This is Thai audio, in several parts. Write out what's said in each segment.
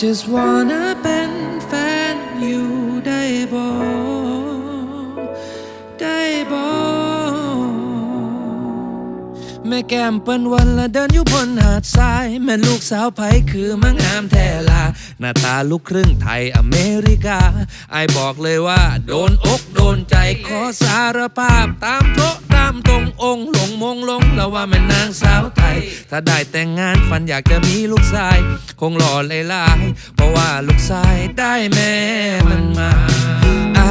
Just wanna เป็นแฟนอยู่ได้บ่ได้บ่แม่แก้มเปิ้นวันละเดินอยู่บนหาดทราย แม่ลูกสาวไผคือมังงามแท้ลา หน้าตาลูกครึ่งไทยอเมริกาไอบอกเลยว่า โดนอกโดนใจขอสารภาพตามโทะตามตรงองค์หลงมงลงแล้วว่าแม่นางสาวไทย ถ้าได้แต่งงานฝันอยากจะมีลูกชาย คงหล่อเลยลายเพราะว่าลูกชายได้แม่มันมา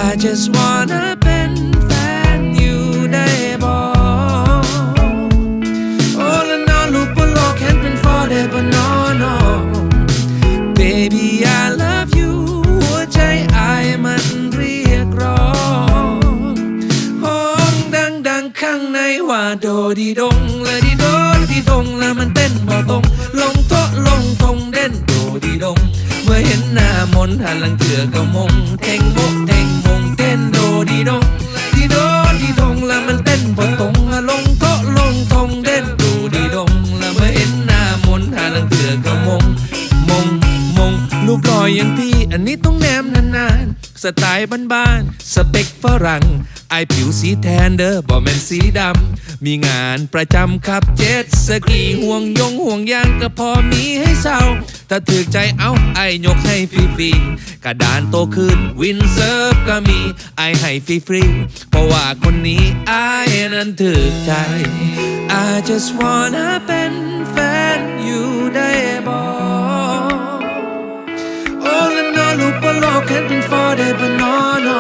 I just wanna เป็นแฟนอยู่ได้บ่ All in all ลูกบนโลกเห็นเป็น for the but no no Baby I ข้างในว่าโดดีดงและดีโดดีดงแล้วมันเต้นบ่ตรงลงโตะลงทงเด่นโดดีดง เมื่อเห็นหน้ามนหันหลังเถื่อก็มงเทงโมกเทงมงเต้นโดดีดงดีโดดีดงแล้วมันเต้นบ่ สไตล์บ้านๆสเปคฝรั่งไอผิวสีแทนเด้อบ่แมนสีดำ มีงานประจำครับเจ็ดสกีห่วงยงห่วงยางก็พอมีให้เศร้าถ้าถือใจเอาไอยกให้ฟรีๆกระดานโตขึ้นวินเซิร์ฟก็มีไอให้ฟรีๆเพราะว่าคนนี้ไอนั้นถือใจ I just wanna เป็นแฟนอยู่ได้บ่ All in all ลูกบนโลกเห็นเป็น for the but no no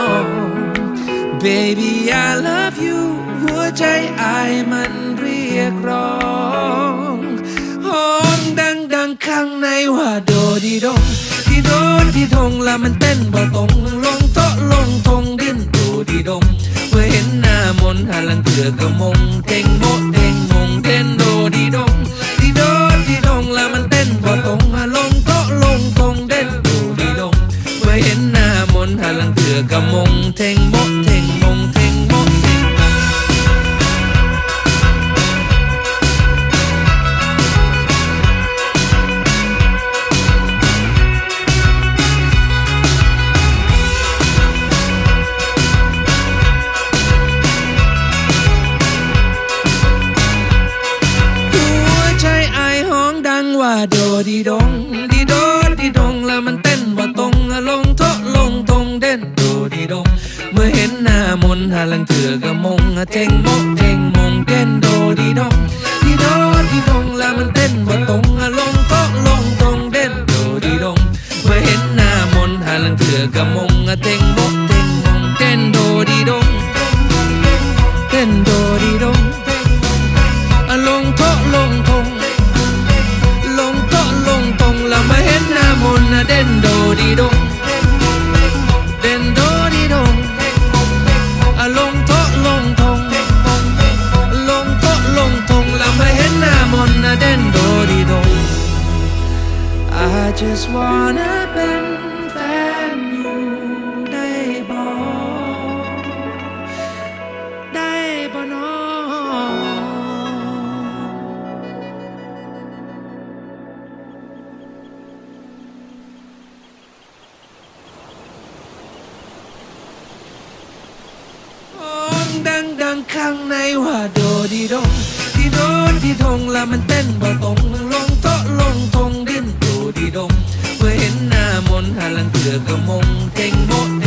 Baby I love you หัวใจไอมันเรียกร้องห้องดังดังข้างในว่าโดดีดงดีโดดีดงล้วมันเต้นบ่ตรงลงโตะลงทงดิ้นโดดีดงเมื่อเห็นหน้ามนหันหลังเถื่อก็มงเทงโมเทงม หน้ามนหันหลังเถือก็มงเทงโมเทงมงเทงโมเทงหัวใจไอายห้องดังว่าโดดีดงดีโดดีดงแล้วมันเต้นว่าตรงลงโท มนหาลังเถื่อก็มงเทงโมกเทงมงเต้นโดดีดงดีโดดีดงแล้วมันเต้นว่าตรงลงโทะลงทงเด่นโดดีดงเมื่อเห็นหน้ามนหาลังเถื่อก็มงเทงโมกเทงมงเต้นโดดีดงเต้นโดดีดงลงโทะลงทงลงโทะลงตรงแล้วมาเห็นหน้ามนนะเด่นโดดีดง just wanna เป็นแฟนอยู่ได้บ่ได้บ่นอห้องดังดังข้างในว่าโดดีดงดีโดดีดงแล้วมันเต้นบ่ตรงลง เมื่อเห็น